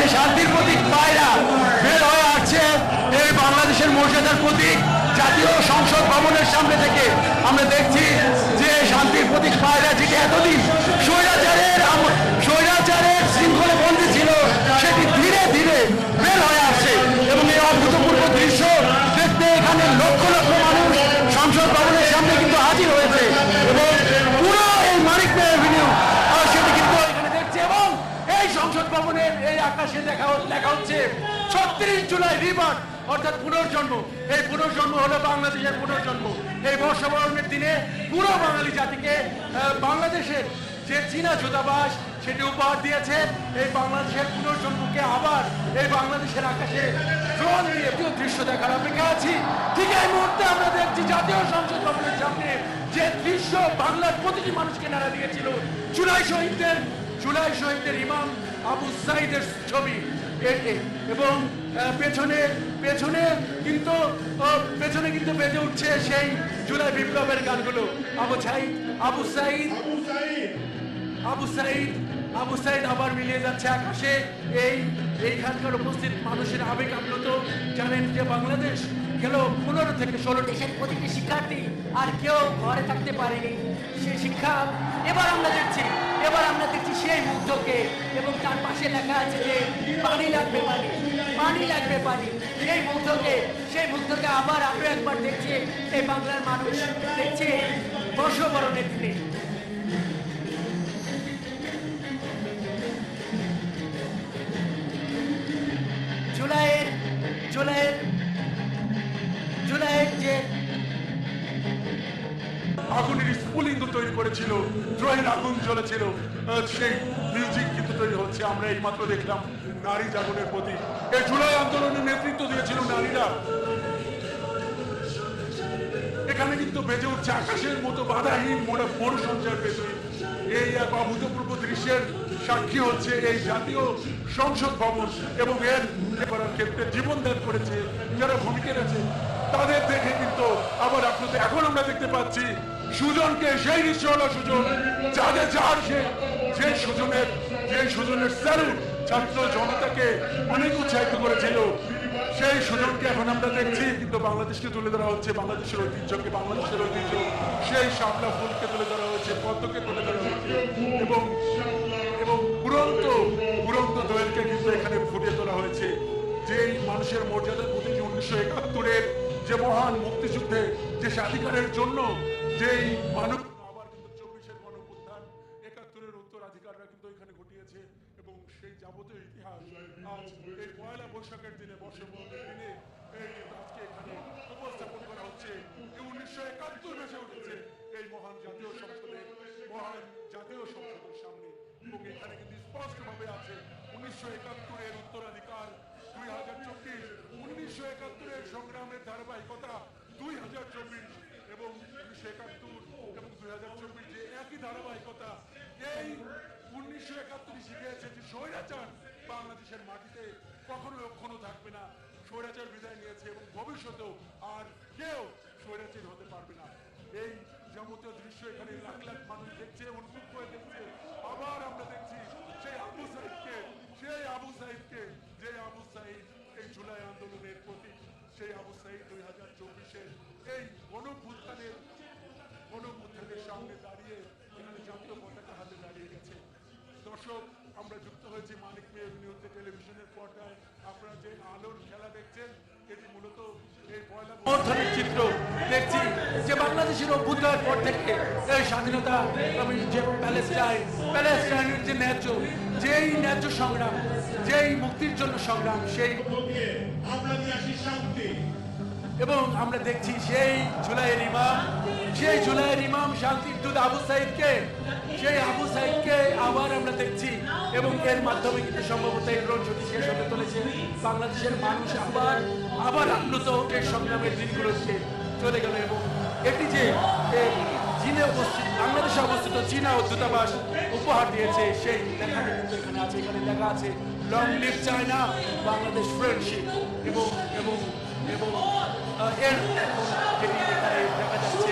যে শান্তির প্রতীক পায়রা। বের হয়ে আসছে এই বাংলাদেশের মর্যাদার প্রতীক। জাতীয় সংসদ ভবনের সামনে থেকে আমরা দেখছি যে শান্তির প্রতীক পায়রা, যেটি এতদিন স্বৈরাচারের ছত্রিশ জুলাই রিভার অর্থাৎ পুনর্জন্ম। এই পুনর্জন্ম হলো বাংলাদেশের পুনর্জন্ম। এই বর্ষবরণের দিনে পুরো বাঙালি জাতিকে বাংলাদেশের যে চীনা দূতাবাস সেটি উপহার দিয়েছে। এই বাংলাদেশের পুনর্জন্মকে আবার এই বাংলাদেশের আকাশে ড্রোন দিয়ে দৃশ্য দেখার অপেক্ষা আছি। ঠিক এই মুহূর্তে আমরা দেখছি জাতীয় সংসদ ভবনের সামনে যে দৃশ্য বাংলার প্রতিটি মানুষকে নাড়া দিয়েছিল। জুলাই শহীদদের জুলাই শহীদদের ইমাম আবু সাইদের ছবি। এবং পেছনে পেছনে কিন্তু পেছনে কিন্তু বেজে উঠছে সেই জুলাই বিপ্লবের গানগুলো। আবু সাইদ। আবু সাইদ। আবু সাইদ আবু সাইদ আবার মিলিয়ে যাচ্ছে আকাশে। এই, এইখানকার উপস্থিত মানুষের আবেগ আপ্লুত। জানেন যে বাংলাদেশ গেল পনেরো থেকে ষোলো দেশের প্রতিটি শিক্ষার্থী আর কেউ ঘরে থাকতে পারেনি। সে শিক্ষা এবার আমরা দেখছি, এবার আমরা দেখছি সেই মুগ্ধকে এবং তার পাশে লেখা আছে যে, পানি লাগবে পানি পানি লাগবে পানি। সেই মুগ্ধকে সেই মুগ্ধকে আবার আরও একবার দেখছে এই বাংলার মানুষ। দেখছে বর্ষবরণের দিনে। জুলাইয়ের জুলাইয়ের যে আগুনের স্ফুলিঙ্গ তৈরি করেছিল দ্রোহের আগুন জ্বলেছিল সেই মিউজিক কিন্তু তৈরি হচ্ছে, আমরা এই মাত্র দেখলাম নারী জাগরণের প্রতি। এই জুলাই আন্দোলনের নেতৃত্ব দিয়েছিল নারীরা। এখানে কিন্তু বেজে উঠছে আকাশের মতো বাধাহীন মোটা বড় সঞ্চার পেতই এই এক অভূতপূর্ব দৃশ্যের সাক্ষী হচ্ছে এই জাতীয় সংসদ ভবন এবং এর করার ক্ষেত্রে জীবন দান করেছে, যারা ভূমিকা রয়েছে তাদের দেখে কিন্তু আবার আপনাদের এখন আমরা দেখতে পাচ্ছি সুজনকে, সেই নিশ্চয়লা সুজন, যাদের যার সে, যে সুজনের যে সুজনের স্যালুট ছাত্র জনতাকে অনেক উৎসাহিত করেছিল। সেই সুযোগকে এখন আমরা দেখছি, কিন্তু বাংলাদেশকে তুলে ধরা হচ্ছে, বাংলাদেশের ঐতিহ্যকে, বাংলাদেশের ঐতিহ্য, সেই শাপলা ফুলকে তুলে ধরা হয়েছে পদ্মকে তুলে ধরা হয়েছে এবং এবং পুরন্ত পুরন্ত দোয়েলকে কিন্তু এখানে ফুটিয়ে তোলা হয়েছে। যে মানুষের মর্যাদার প্রতি উনিশশো একাত্তরের যে মহান মুক্তিযুদ্ধে যে স্বাধিকারের জন্য যেই মানব পয়লা বৈশাখের দিনে বর্ষবরণের দিনে এই আজকে এখানে উপস্থাপন করা হচ্ছে। উনিশশো একাত্তর বেসে উঠেছে এই মহান জাতীয় সংসদের, মহান জাতীয় সংসদের সামনে। এবং এখানে কিন্তু স্পষ্টভাবে আছে উনিশশো একাত্তরের উত্তরাধিকার, দুই হাজার চব্বিশ, উনিশশো একাত্তরের সংগ্রামের ধারাবাহিকতা, দুই হাজার চব্বিশ এবং উনিশশো একাত্তর এবং দুই হাজার চব্বিশ যে একই ধারাবাহিকতা, এই উনিশশো একাত্তরই শিখিয়েছে যে স্বৈরাচার। বাংলাদেশের মাটিতে কখনো কখনো থাকবে না। স্বৈরাচার বিদায় নিয়েছে এবং ভবিষ্যতেও আর কেউ স্বৈরাচার হতে পারবে না। এই যাবতীয় দৃশ্য এখানে লাখ লাখ মানুষ দেখছে উন্মুখ হয়ে দেখছে। আবার আমরা দেখছি সেই আবু সাইদকে, সেই আবু সাইদকে, যে আবু সাইদ এই জুলাই আন্দোলনের প্রতীক। সেই আবু সাইদ দুই হাজার চব্বিশের এই গণভুত্থানের গণভুত্থানের সামনে দাঁড়িয়ে এখানে জাতীয় পতাকা হাতে দাঁড়িয়ে গেছে। দর্শক আমরা যুক্ত হয়েছি মানিক মেয়ে নিউজে টেলিভিশনের পর্দায়। আপনারা যে আলোর খেলা দেখছেন এটি মূলত এই পয়লা চিত্র দেখছি যে বাংলাদেশের অভ্যুদয়ের পর থেকে এই স্বাধীনতা এবং যে প্যালেস্টাইন প্যালেস্টাইনের যে ন্যায্য যেই ন্যায্য সংগ্রাম যেই মুক্তির জন্য সংগ্রাম সেই এবং আমরা দেখছি সেই জুলাইয়ের ইমাম সেই জুলাইয়ের ইমাম শান্তির দূত আবু সাইদকে এবং এর মাধ্যমে কিন্তু সম্ভবত এই রোড শেষ হতে চলেছে, বাংলাদেশের মানুষ আবার আবার আপ্লুত এই সংগ্রামের দিনগুলোকে চলে গেল এবং এটি যে চীনে অবস্থিত, বাংলাদেশে অবস্থিত চীনা ও দূতাবাস উপহার দিয়েছে, সেই লেখাটা কিন্তু এখানে আছে, এখানে লেখা আছে long live China Bangladesh friendship এবং এবং এবং এর এখানে দেখা যাচ্ছে।